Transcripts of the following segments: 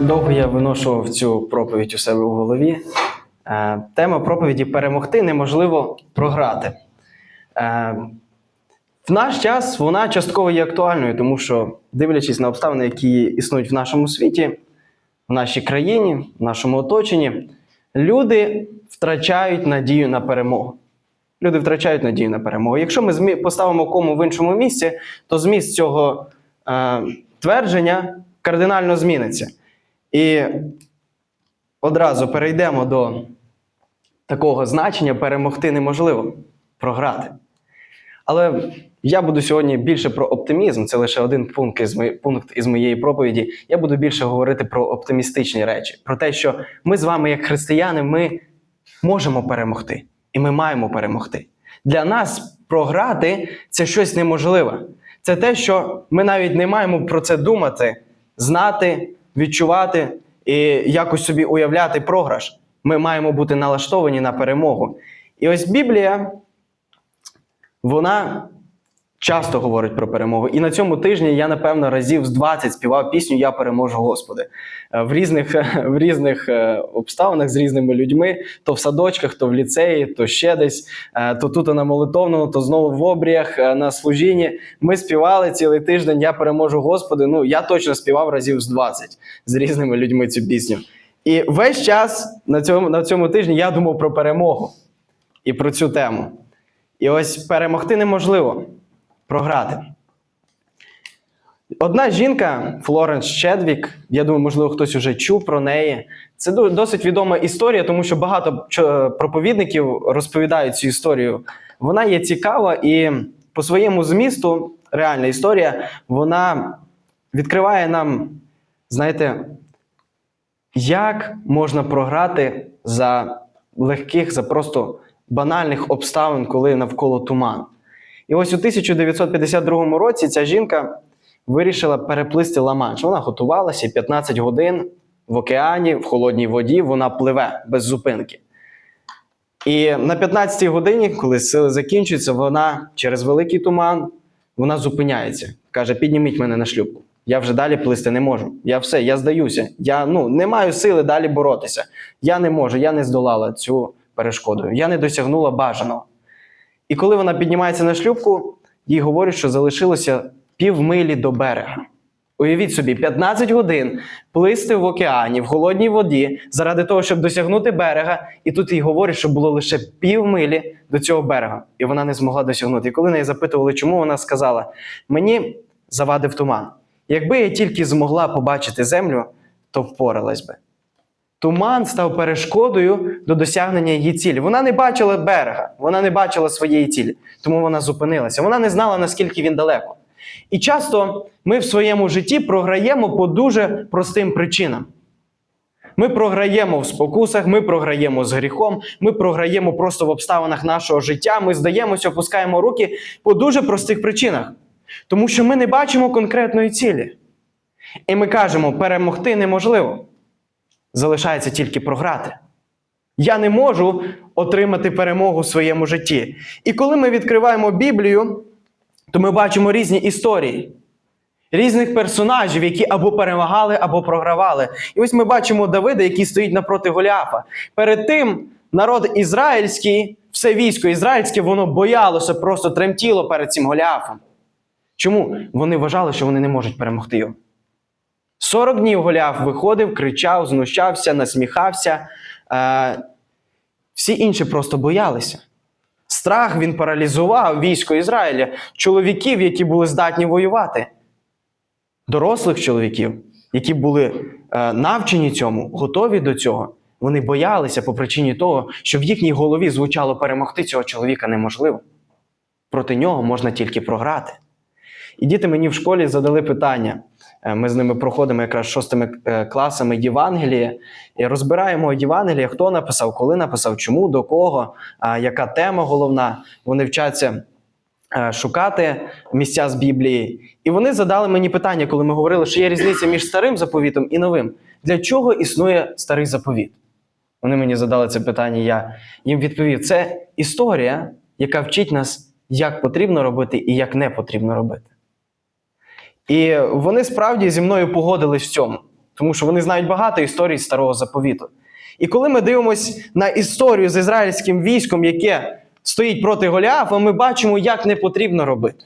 Довго я виношував цю проповідь у себе у голові. Е, Тема проповіді перемогти неможливо програти. Е, В наш час вона частково є актуальною, тому що, дивлячись на обставини, які існують в нашому світі, в нашій країні, в нашому оточенні, люди втрачають надію на перемогу. Люди втрачають надію на перемогу. Якщо ми поставимо кому в іншому місці, то зміст цього е, твердження кардинально зміниться. І одразу перейдемо до такого значення перемогти неможливо програти. Але я буду сьогодні більше про оптимізм. Це лише один пункт із, мої- пункт із моєї проповіді. Я буду більше говорити про оптимістичні речі, про те, що ми з вами, як християни, ми можемо перемогти, і ми маємо перемогти. Для нас програти це щось неможливе. Це те, що ми навіть не маємо про це думати, знати, відчувати і якось собі уявляти програш. Ми маємо бути налаштовані на перемогу. І ось Біблія, вона часто говорить про перемогу. І на цьому тижні я, напевно, разів з 20 співав пісню Я переможу Господи. Е, В різних, в різних е, обставинах з різними людьми, то в садочках, то в ліцеї, то ще десь, е, то тут на молитовному, то знову в обріях, е, на служінні. Ми співали цілий тиждень Я переможу Господи. Ну, я точно співав разів з 20 з різними людьми цю пісню. І весь час на цьому, на цьому тижні я думав про перемогу і про цю тему. І ось перемогти неможливо програти. Одна жінка, Флоренс Чедвік, я думаю, можливо, хтось уже чув про неї. Це досить відома історія, тому що багато проповідників розповідають цю історію. Вона є цікава і по своєму змісту, реальна історія, вона відкриває нам, знаєте, як можна програти за легких, за просто банальних обставин, коли навколо туман. І ось у 1952 році ця жінка вирішила переплисти Ла-Манш. Вона готувалася 15 годин в океані, в холодній воді, вона пливе без зупинки. І на 15-й годині, коли сили закінчуються, вона через великий туман вона зупиняється. Каже: підніміть мене на шлюпку. Я вже далі плисти не можу. Я все, я здаюся. Я ну, не маю сили далі боротися. Я не можу, я не здолала цю перешкоду. Я не досягнула бажаного. І коли вона піднімається на шлюпку, їй говорять, що залишилося півмилі до берега. Уявіть собі, 15 годин плисти в океані, в холодній воді, заради того, щоб досягнути берега, і тут їй говорять, що було лише півмилі до цього берега, і вона не змогла досягнути. І коли неї запитували, чому вона сказала: мені завадив туман. Якби я тільки змогла побачити землю, то впоралась би. Туман став перешкодою до досягнення її цілі. Вона не бачила берега, вона не бачила своєї цілі, тому вона зупинилася. Вона не знала, наскільки він далеко. І часто ми в своєму житті програємо по дуже простим причинам. Ми програємо в спокусах, ми програємо з гріхом, ми програємо просто в обставинах нашого життя. Ми здаємося, опускаємо руки по дуже простих причинах. Тому що ми не бачимо конкретної цілі. І ми кажемо, перемогти неможливо залишається тільки програти. Я не можу отримати перемогу в своєму житті. І коли ми відкриваємо Біблію, то ми бачимо різні історії, різних персонажів, які або перемагали, або програвали. І ось ми бачимо Давида, який стоїть напроти Голіафа. Перед тим народ ізраїльський, все військо ізраїльське, воно боялося, просто тремтіло перед цим Голіафом. Чому? Вони вважали, що вони не можуть перемогти його. 40 днів Голіаф виходив, кричав, знущався, насміхався. Е, всі інші просто боялися. Страх він паралізував військо Ізраїля, чоловіків, які були здатні воювати, дорослих чоловіків, які були е, навчені цьому, готові до цього. Вони боялися по причині того, що в їхній голові звучало перемогти цього чоловіка неможливо. Проти нього можна тільки програти. І діти мені в школі задали питання. Е, Ми з ними проходимо якраз шостими е, класами Євангелія і розбираємо Євангелія, хто написав, коли написав, чому, до кого, яка тема головна. Вони вчаться е, шукати місця з Біблії. І вони задали мені питання, коли ми говорили, що є різниця між старим заповітом і новим. Для чого існує старий заповіт? Вони мені задали це питання, я їм відповів: це історія, яка вчить нас, як потрібно робити і як не потрібно робити. І вони справді зі мною погодились в цьому, тому що вони знають багато історій старого заповіту. І коли ми дивимося на історію з ізраїльським військом, яке стоїть проти Голіафа, ми бачимо, як не потрібно робити.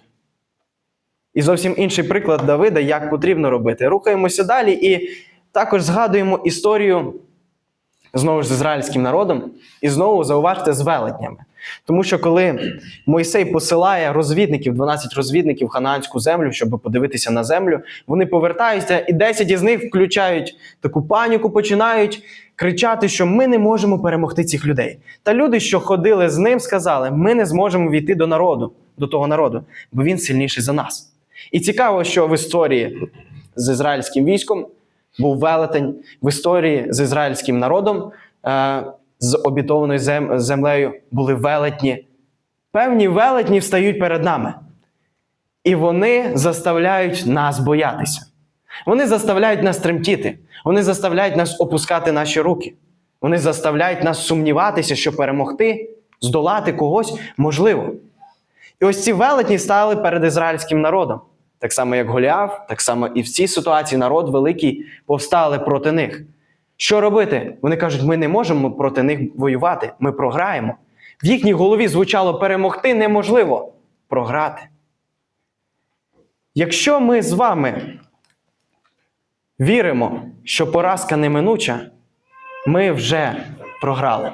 І зовсім інший приклад Давида, як потрібно робити. Рухаємося далі і також згадуємо історію знову ж з ізраїльським народом, і знову зауважте з велетнями. Тому що коли Мойсей посилає розвідників, 12 розвідників ханаанську землю, щоб подивитися на землю, вони повертаються, і 10 із них включають таку паніку, починають кричати, що ми не можемо перемогти цих людей. Та люди, що ходили з ним, сказали: ми не зможемо війти до народу, до того народу, бо він сильніший за нас. І цікаво, що в історії з ізраїльським військом був велетень в історії з ізраїльським народом, е, з обітованою зем- землею були велетні. Певні велетні встають перед нами. І вони заставляють нас боятися. Вони заставляють нас тремтіти. Вони заставляють нас опускати наші руки. Вони заставляють нас сумніватися, що перемогти, здолати когось можливо. І ось ці велетні стали перед ізраїльським народом. Так само, як Голіаф, так само і в цій ситуації народ великий повстали проти них. Що робити? Вони кажуть, ми не можемо проти них воювати, ми програємо. В їхній голові звучало перемогти неможливо програти. Якщо ми з вами віримо, що поразка неминуча, ми вже програли.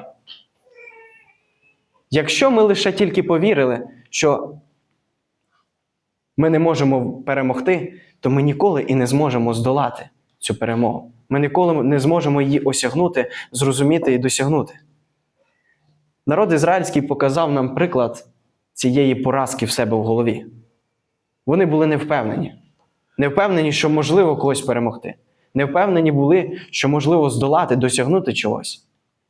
Якщо ми лише тільки повірили, що ми не можемо перемогти, то ми ніколи і не зможемо здолати цю перемогу. Ми ніколи не зможемо її осягнути, зрозуміти і досягнути. Народ ізраїльський показав нам приклад цієї поразки в себе в голові. Вони були не впевнені. Не впевнені, що можливо когось перемогти. Не впевнені були, що можливо здолати, досягнути чогось.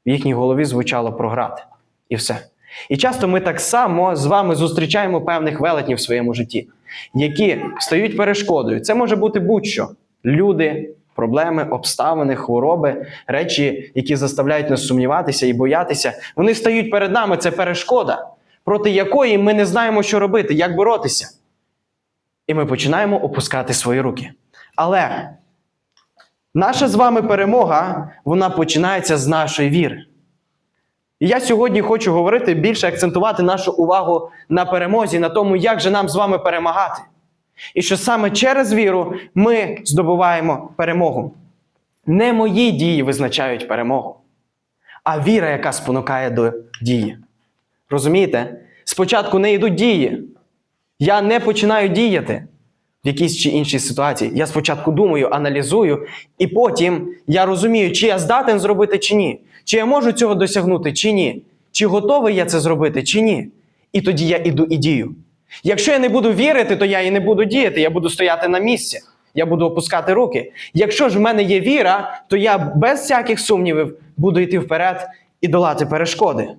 В їхній голові звучало програти. І все. І часто ми так само з вами зустрічаємо певних велетнів в своєму житті, які стають перешкодою. Це може бути будь-що: люди, проблеми, обставини, хвороби, речі, які заставляють нас сумніватися і боятися. Вони стають перед нами. Це перешкода, проти якої ми не знаємо, що робити, як боротися. І ми починаємо опускати свої руки. Але наша з вами перемога, вона починається з нашої віри. І я сьогодні хочу говорити більше акцентувати нашу увагу на перемозі, на тому, як же нам з вами перемагати. І що саме через віру ми здобуваємо перемогу. Не мої дії визначають перемогу, а віра, яка спонукає до дії. Розумієте? Спочатку не йдуть дії. Я не починаю діяти в якійсь чи іншій ситуації. Я спочатку думаю, аналізую, і потім я розумію, чи я здатен зробити, чи ні. Чи я можу цього досягнути, чи ні. Чи готовий я це зробити, чи ні. І тоді я іду і дію. Якщо я не буду вірити, то я і не буду діяти, я буду стояти на місці, я буду опускати руки. Якщо ж в мене є віра, то я без всяких сумнівів буду йти вперед і долати перешкоди.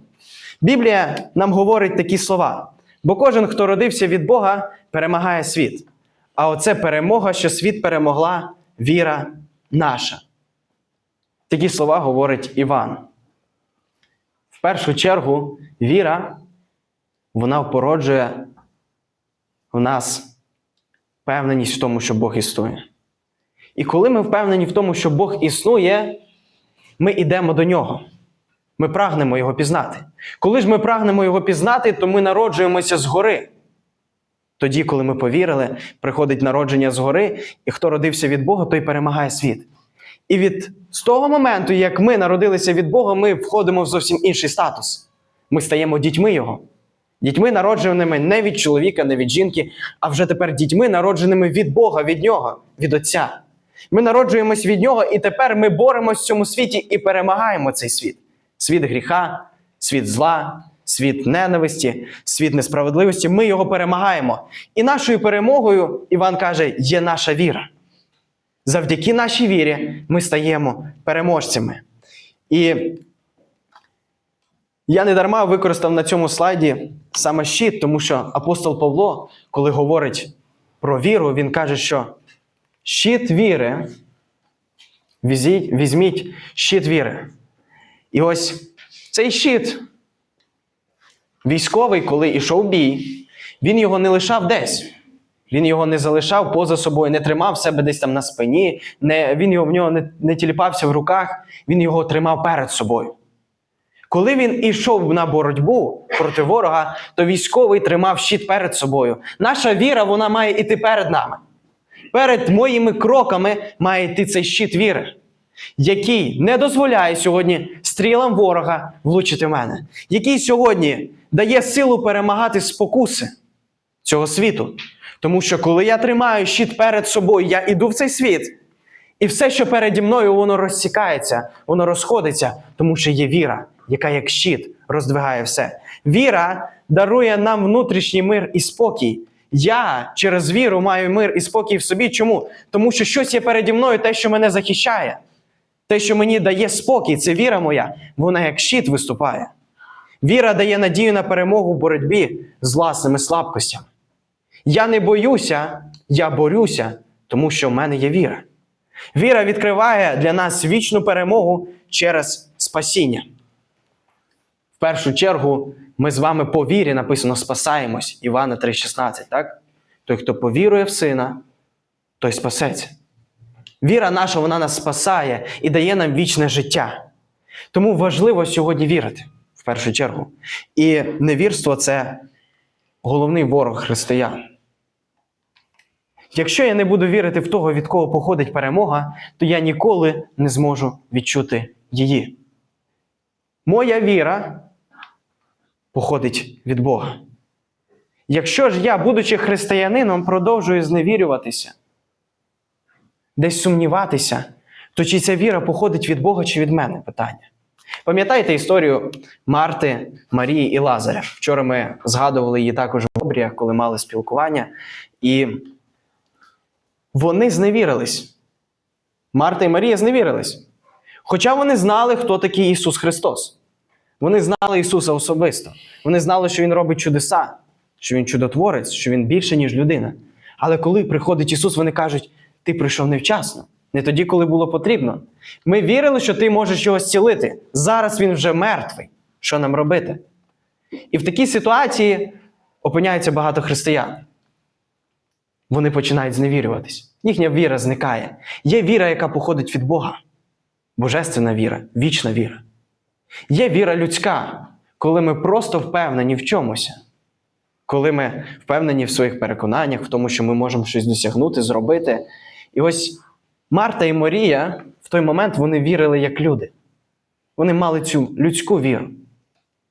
Біблія нам говорить такі слова: бо кожен, хто родився від Бога, перемагає світ. А оце перемога, що світ перемогла, віра наша. Такі слова говорить Іван. В першу чергу, віра, вона породжує в нас впевненість в тому, що Бог існує. І коли ми впевнені в тому, що Бог існує, ми йдемо до нього. Ми прагнемо його пізнати. Коли ж ми прагнемо його пізнати, то ми народжуємося згори. Тоді, коли ми повірили, приходить народження згори, і хто родився від Бога, той перемагає світ. І від з того моменту, як ми народилися від Бога, ми входимо в зовсім інший статус. Ми стаємо дітьми Його. Дітьми, народженими не від чоловіка, не від жінки, а вже тепер дітьми, народженими від Бога, від Нього, від Отця. Ми народжуємось від Нього, і тепер ми боремось в цьому світі і перемагаємо цей світ. Світ гріха, світ зла, світ ненависті, світ несправедливості. Ми його перемагаємо. І нашою перемогою, Іван каже, є наша віра. Завдяки нашій вірі ми стаємо переможцями. І я не дарма використав на цьому слайді саме щит, тому що апостол Павло, коли говорить про віру, він каже, що щит віри, візьміть щит віри. І ось цей щит, військовий, коли йшов бій, він його не лишав десь. Він його не залишав поза собою, не тримав себе десь там на спині, не, він його, в нього не, не тіліпався в руках, він його тримав перед собою. Коли він ішов на боротьбу проти ворога, то військовий тримав щит перед собою. Наша віра вона має йти перед нами. Перед моїми кроками має йти цей щит віри, який не дозволяє сьогодні стрілам ворога влучити в мене, який сьогодні дає силу перемагати спокуси цього світу. Тому що коли я тримаю щит перед собою, я іду в цей світ, і все, що переді мною, воно розсікається, воно розходиться, тому що є віра, яка як щит роздвигає все. Віра дарує нам внутрішній мир і спокій. Я через віру маю мир і спокій в собі. Чому? Тому що щось є переді мною, те, що мене захищає, те, що мені дає спокій, це віра моя, вона як щит виступає. Віра дає надію на перемогу в боротьбі з власними слабкостями. Я не боюся, я борюся, тому що в мене є віра. Віра відкриває для нас вічну перемогу через спасіння. В першу чергу, ми з вами по вірі написано спасаємось, Івана 3,16, так? Той, хто повірує в сина, той спасеться. Віра наша, вона нас спасає і дає нам вічне життя. Тому важливо сьогодні вірити, в першу чергу. І невірство це головний ворог християн. Якщо я не буду вірити в того, від кого походить перемога, то я ніколи не зможу відчути її. Моя віра походить від Бога. Якщо ж я, будучи християнином, продовжую зневірюватися, десь сумніватися, то чи ця віра походить від Бога чи від мене? Питання. Пам'ятаєте історію Марти, Марії і Лазаря? Вчора ми згадували її також в обріях, коли мали спілкування. І вони зневірились. Марта і Марія зневірились. Хоча вони знали, хто такий Ісус Христос. Вони знали Ісуса особисто. Вони знали, що Він робить чудеса, що Він чудотворець, що Він більше, ніж людина. Але коли приходить Ісус, вони кажуть: Ти прийшов невчасно, не тоді, коли було потрібно. Ми вірили, що ти можеш його зцілити. Зараз він вже мертвий. Що нам робити? І в такій ситуації опиняється багато християн вони починають зневірюватись. Їхня віра зникає. Є віра, яка походить від Бога. Божественна віра, вічна віра. Є віра людська, коли ми просто впевнені в чомусь. Коли ми впевнені в своїх переконаннях, в тому, що ми можемо щось досягнути, зробити. І ось Марта і Марія в той момент вони вірили як люди. Вони мали цю людську віру,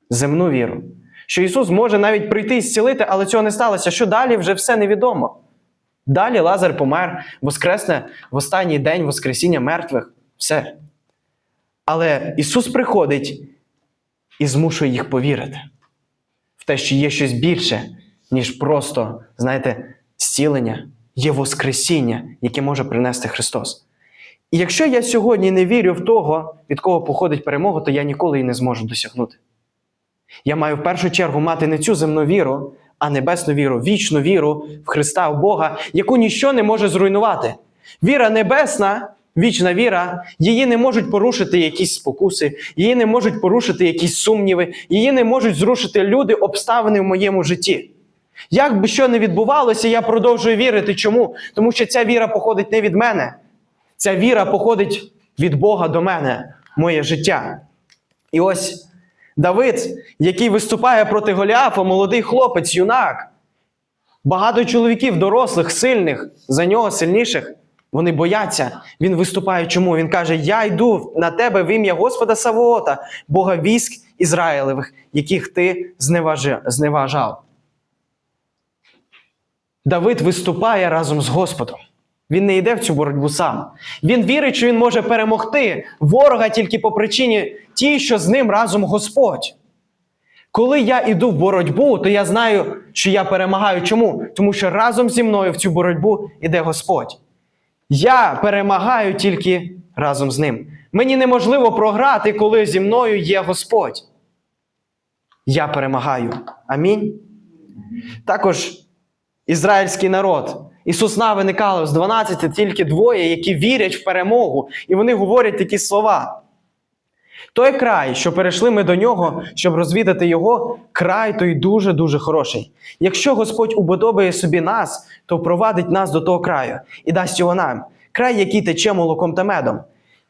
земну віру. Що Ісус може навіть прийти і зцілити, але цього не сталося. Що далі вже все невідомо. Далі Лазар помер, воскресне в останній день Воскресіння мертвих. Все. Але Ісус приходить і змушує їх повірити в те, що є щось більше, ніж просто, знаєте, зцілення, є Воскресіння, яке може принести Христос. І якщо я сьогодні не вірю в того, від кого походить перемога, то я ніколи її не зможу досягнути. Я маю в першу чергу мати не цю земну віру, а небесну віру, вічну віру в Христа, в Бога, яку ніщо не може зруйнувати. Віра небесна, вічна віра, її не можуть порушити якісь спокуси, її не можуть порушити якісь сумніви, її не можуть зрушити люди, обставини в моєму житті. Як би що не відбувалося, я продовжую вірити. Чому? Тому що ця віра походить не від мене. Ця віра походить від Бога до мене, моє життя. І ось Давид, який виступає проти Голіафа, молодий хлопець, юнак. Багато чоловіків, дорослих, сильних, за нього сильніших, вони бояться. Він виступає чому? Він каже: Я йду на тебе в ім'я Господа Савоота, Бога військ Ізраїлевих, яких ти зневажав. Давид виступає разом з Господом. Він не йде в цю боротьбу сам. Він вірить, що він може перемогти ворога тільки по причині тій, що з ним разом Господь. Коли я йду в боротьбу, то я знаю, що я перемагаю. Чому? Тому що разом зі мною в цю боротьбу йде Господь. Я перемагаю тільки разом з ним. Мені неможливо програти, коли зі мною є Господь. Я перемагаю. Амінь. Також ізраїльський народ. Ісус Нави виникало з 12 тільки двоє, які вірять в перемогу, і вони говорять такі слова. Той край, що перейшли ми до нього, щоб розвідати його, край той дуже-дуже хороший. Якщо Господь уподобає собі нас, то впровадить нас до того краю і дасть його нам. Край, який тече молоком та медом.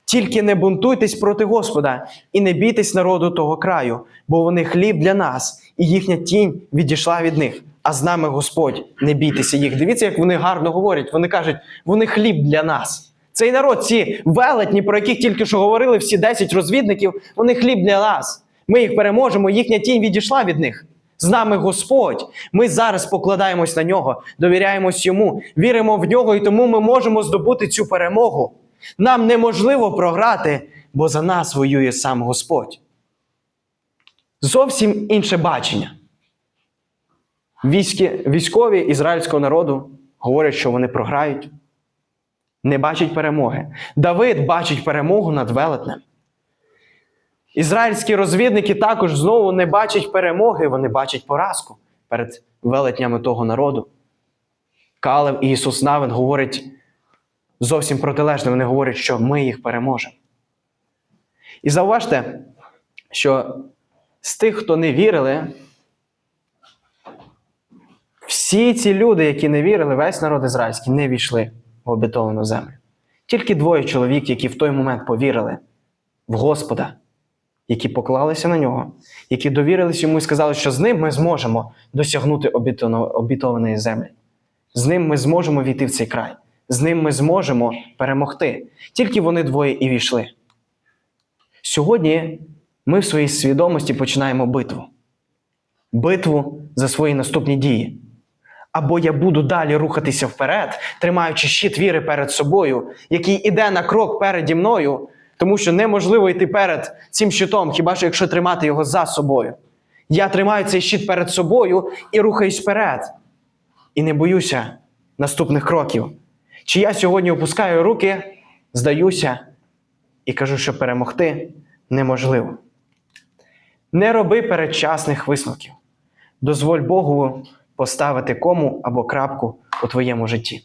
Тільки не бунтуйтесь проти Господа і не бійтесь народу того краю, бо вони хліб для нас, і їхня тінь відійшла від них. А з нами Господь, не бійтеся їх. Дивіться, як вони гарно говорять. Вони кажуть, вони хліб для нас. Цей народ, ці велетні, про яких тільки що говорили, всі 10 розвідників, вони хліб для нас. Ми їх переможемо, їхня тінь відійшла від них. З нами Господь. Ми зараз покладаємось на нього, довіряємось йому, віримо в нього, і тому ми можемо здобути цю перемогу. Нам неможливо програти, бо за нас воює сам Господь. Зовсім інше бачення. Військи, військові ізраїльського народу говорять, що вони програють, не бачать перемоги. Давид бачить перемогу над велетнем. Ізраїльські розвідники також знову не бачать перемоги, вони бачать поразку перед велетнями того народу. Калев і Ісус Навин говорять зовсім протилежне. Вони говорять, що ми їх переможемо. І зауважте, що з тих, хто не вірили, всі ці люди, які не вірили, весь народ ізраїльський, не війшли в обетовану землю. Тільки двоє чоловік, які в той момент повірили в Господа, які поклалися на нього, які довірились йому і сказали, що з ним ми зможемо досягнути обітованої землі. З ним ми зможемо війти в цей край. З ним ми зможемо перемогти. Тільки вони двоє і війшли. Сьогодні ми в своїй свідомості починаємо битву. Битву за свої наступні дії. Або я буду далі рухатися вперед, тримаючи щит віри перед собою, який іде на крок переді мною, тому що неможливо йти перед цим щитом, хіба що якщо тримати його за собою. Я тримаю цей щит перед собою і рухаюсь вперед. І не боюся наступних кроків. Чи я сьогодні опускаю руки, здаюся і кажу, що перемогти неможливо. Не роби передчасних висновків. Дозволь Богу поставити кому або крапку у твоєму житті.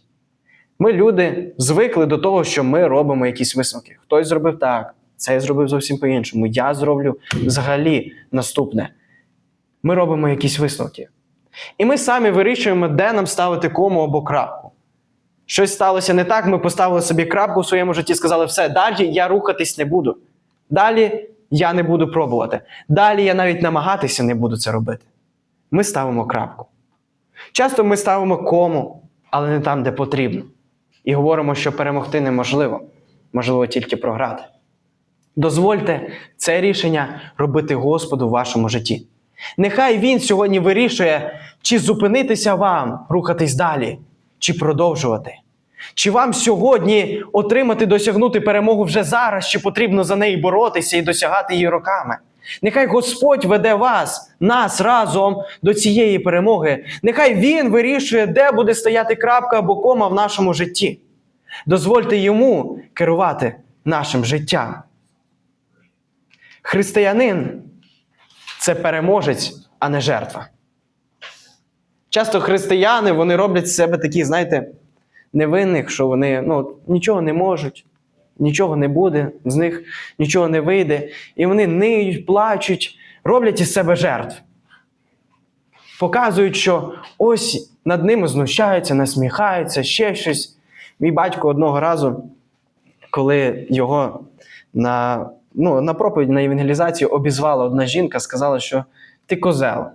Ми, люди, звикли до того, що ми робимо якісь висновки. Хтось зробив так, цей зробив зовсім по-іншому. Я зроблю взагалі наступне. Ми робимо якісь висновки. І ми самі вирішуємо, де нам ставити кому або крапку. Щось сталося не так, ми поставили собі крапку в своєму житті, сказали, все, далі я рухатись не буду. Далі я не буду пробувати. Далі я навіть намагатися не буду це робити. Ми ставимо крапку. Часто ми ставимо кому, але не там, де потрібно. І говоримо, що перемогти неможливо, можливо тільки програти. Дозвольте це рішення робити Господу в вашому житті. Нехай Він сьогодні вирішує, чи зупинитися вам, рухатись далі, чи продовжувати. Чи вам сьогодні отримати, досягнути перемогу вже зараз, чи потрібно за неї боротися і досягати її роками? Нехай Господь веде вас, нас разом до цієї перемоги. Нехай Він вирішує, де буде стояти крапка або кома в нашому житті. Дозвольте йому керувати нашим життям. Християнин це переможець, а не жертва. Часто християни вони роблять з себе такі, знаєте, невинних, що вони ну, нічого не можуть, нічого не буде, з них нічого не вийде. І вони ниють, плачуть, роблять із себе жертв. Показують, що ось над ними знущаються, насміхаються, ще щось. Мій батько одного разу, коли його на, ну, на проповідь на евангелізацію обізвала одна жінка, сказала, що ти козел.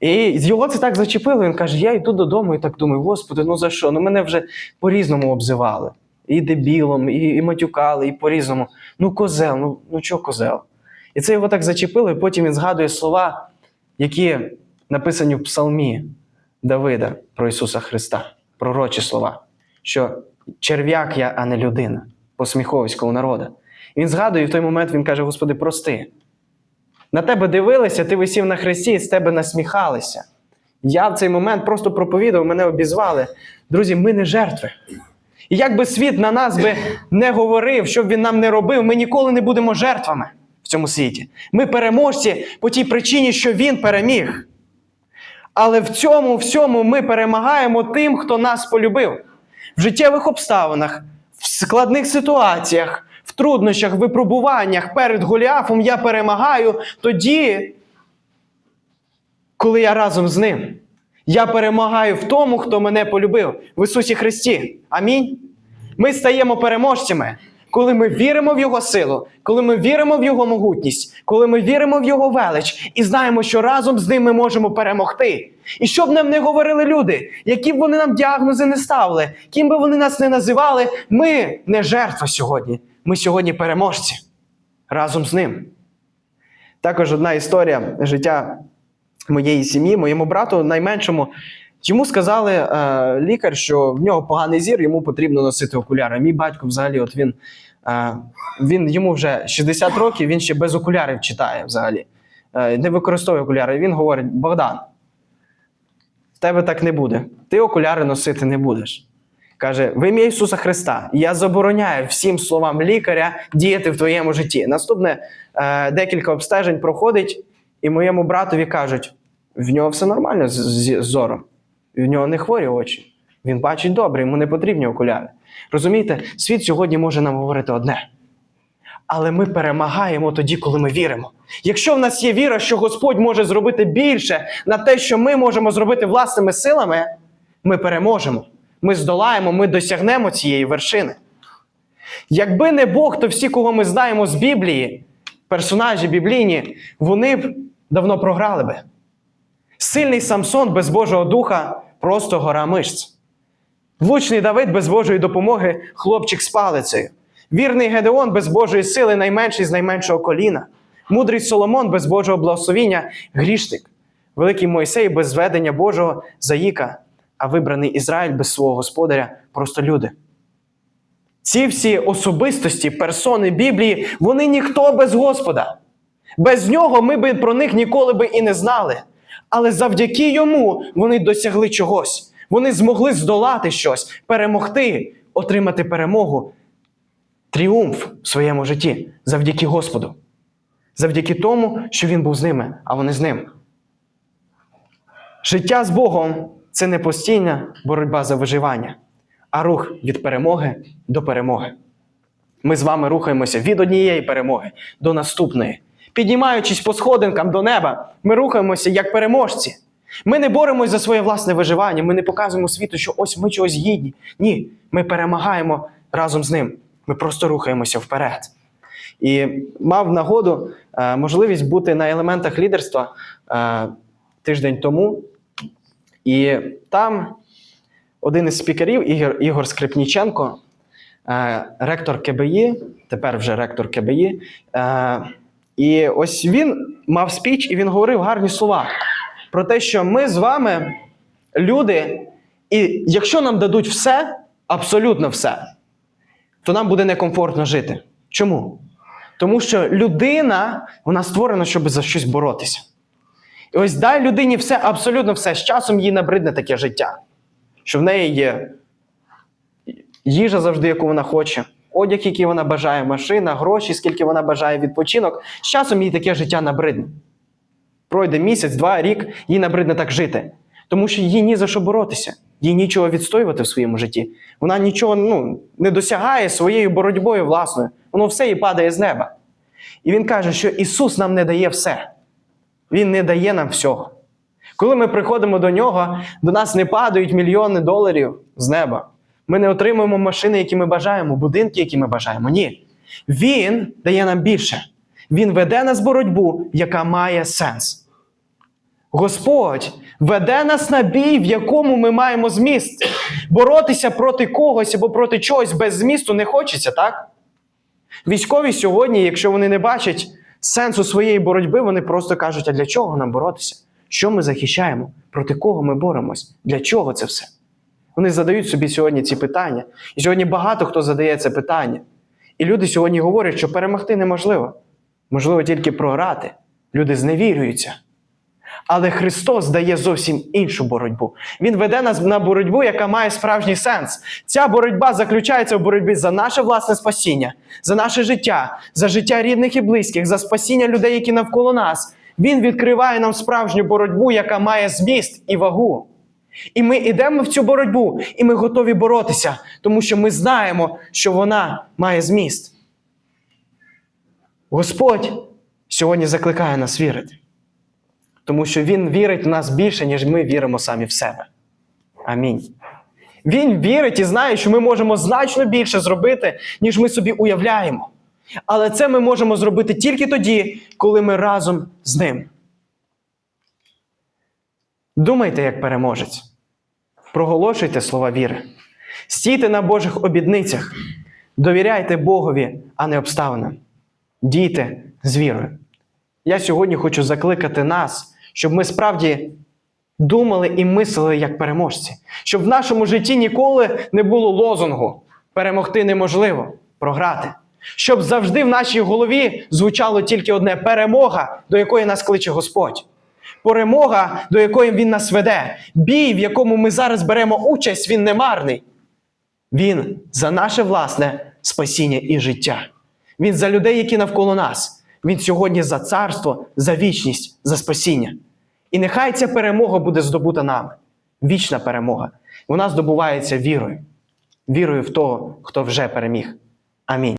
І його це так зачепило. Він каже: я йду додому і так думаю, господи, ну за що? Ну мене вже по-різному обзивали. І дебілом, і, і матюкали, і по-різному. Ну, козел, ну, ну чого козел? І це його так зачепило, і потім він згадує слова, які написані в Псалмі Давида про Ісуса Христа, пророчі слова, що черв'як я, а не людина, посміховиського народу. І він згадує, і в той момент він каже: Господи, прости. На тебе дивилися, ти висів на хресті, і з тебе насміхалися. Я в цей момент просто проповідав, мене обізвали. Друзі, ми не жертви. І як би світ на нас би не говорив, що б він нам не робив, ми ніколи не будемо жертвами в цьому світі. Ми переможці по тій причині, що він переміг. Але в цьому всьому ми перемагаємо тим, хто нас полюбив. В життєвих обставинах, в складних ситуаціях, в труднощах, випробуваннях перед Голіафом я перемагаю тоді, коли я разом з ним. Я перемагаю в тому, хто мене полюбив в Ісусі Христі. Амінь. Ми стаємо переможцями, коли ми віримо в Його силу, коли ми віримо в Його могутність, коли ми віримо в Його велич і знаємо, що разом з ним ми можемо перемогти. І що б нам не говорили люди, які б вони нам діагнози не ставили, ким би вони нас не називали, ми не жертва сьогодні. Ми сьогодні переможці разом з ним. Також одна історія життя моєї сім'ї, моєму брату найменшому. Йому сказали е, лікар, що в нього поганий зір, йому потрібно носити окуляри. Мій батько, взагалі, от він, е, він йому вже 60 років, він ще без окулярів читає взагалі. Е, не використовує окуляри. Він говорить: Богдан, в тебе так не буде. Ти окуляри носити не будеш. Каже: в ім'я Ісуса Христа, я забороняю всім словам лікаря діяти в твоєму житті. Наступне е, декілька обстежень проходить, і моєму братові кажуть: в нього все нормально з, з, з зором. В нього не хворі очі. Він бачить добре, йому не потрібні окуляри. Розумієте, світ сьогодні може нам говорити одне. Але ми перемагаємо тоді, коли ми віримо. Якщо в нас є віра, що Господь може зробити більше на те, що ми можемо зробити власними силами, ми переможемо. Ми здолаємо, ми досягнемо цієї вершини. Якби не Бог, то всі, кого ми знаємо з Біблії, персонажі біблійні, вони б давно програли би. Сильний Самсон без Божого духа просто гора мишць. Влучний Давид без Божої допомоги хлопчик з палицею. Вірний Гедеон без Божої сили найменший з найменшого коліна. Мудрий Соломон без Божого благословіння грішник. Великий Мойсей без зведення Божого заїка, а вибраний Ізраїль без свого господаря просто люди. Ці всі особистості, персони Біблії, вони ніхто без Господа. Без нього ми би про них ніколи би і не знали. Але завдяки йому вони досягли чогось. Вони змогли здолати щось, перемогти, отримати перемогу, тріумф в своєму житті завдяки Господу. Завдяки тому, що він був з ними, а вони з ним. Життя з Богом це не постійна боротьба за виживання, а рух від перемоги до перемоги. Ми з вами рухаємося від однієї перемоги до наступної. Піднімаючись по сходинкам до неба, ми рухаємося як переможці. Ми не боремось за своє власне виживання, ми не показуємо світу, що ось ми чогось гідні. Ні, ми перемагаємо разом з ним. Ми просто рухаємося вперед. І мав нагоду е, можливість бути на елементах лідерства е, тиждень тому. І там один із спікерів, Ігор, Ігор Скрипніченко, е, ректор КБІ, тепер вже ректор КБІ. І ось він мав спіч, і він говорив гарні слова про те, що ми з вами люди, і якщо нам дадуть все, абсолютно все, то нам буде некомфортно жити. Чому? Тому що людина, вона створена, щоб за щось боротися. І ось дай людині все, абсолютно все. З часом їй набридне таке життя, що в неї є їжа завжди, яку вона хоче, одяг, який вона бажає, машина, гроші, скільки вона бажає відпочинок. З часом їй таке життя набридне. Пройде місяць, два, рік, їй набридне так жити. Тому що їй ні за що боротися, їй нічого відстоювати в своєму житті. Вона нічого ну, не досягає своєю боротьбою власною. Воно все їй падає з неба. І він каже, що Ісус нам не дає все. Він не дає нам всього. Коли ми приходимо до нього, до нас не падають мільйони доларів з неба. Ми не отримуємо машини, які ми бажаємо, будинки, які ми бажаємо. Ні. Він дає нам більше. Він веде нас боротьбу, яка має сенс. Господь веде нас на бій, в якому ми маємо зміст. Боротися проти когось або проти чогось без змісту не хочеться, так? Військові сьогодні, якщо вони не бачать сенсу своєї боротьби, вони просто кажуть: а для чого нам боротися? Що ми захищаємо? Проти кого ми боремось? Для чого це все? Вони задають собі сьогодні ці питання. І сьогодні багато хто задає це питання. І люди сьогодні говорять, що перемогти неможливо. Можливо, тільки програти. Люди зневірюються. Але Христос дає зовсім іншу боротьбу. Він веде нас на боротьбу, яка має справжній сенс. Ця боротьба заключається в боротьбі за наше власне спасіння, за наше життя, за життя рідних і близьких, за спасіння людей, які навколо нас. Він відкриває нам справжню боротьбу, яка має зміст і вагу. І ми йдемо в цю боротьбу, і ми готові боротися, тому що ми знаємо, що вона має зміст. Господь сьогодні закликає нас вірити, тому що Він вірить в нас більше, ніж ми віримо самі в себе. Амінь. Він вірить і знає, що ми можемо значно більше зробити, ніж ми собі уявляємо. Але це ми можемо зробити тільки тоді, коли ми разом з ним. Думайте як переможець. Проголошуйте слова віри. Стійте на Божих обідницях. Довіряйте Богові, а не обставинам. Дійте з вірою. Я сьогодні хочу закликати нас, щоб ми справді думали і мислили як переможці, щоб в нашому житті ніколи не було лозунгу перемогти неможливо, програти. Щоб завжди в нашій голові звучало тільки одне перемога, до якої нас кличе Господь. Перемога, до якої Він нас веде. Бій, в якому ми зараз беремо участь, він не марний. Він за наше власне спасіння і життя. Він за людей, які навколо нас. Він сьогодні за царство, за вічність, за спасіння. І нехай ця перемога буде здобута нами. Вічна перемога. Вона здобувається вірою. Вірою в того, хто вже переміг. Амінь.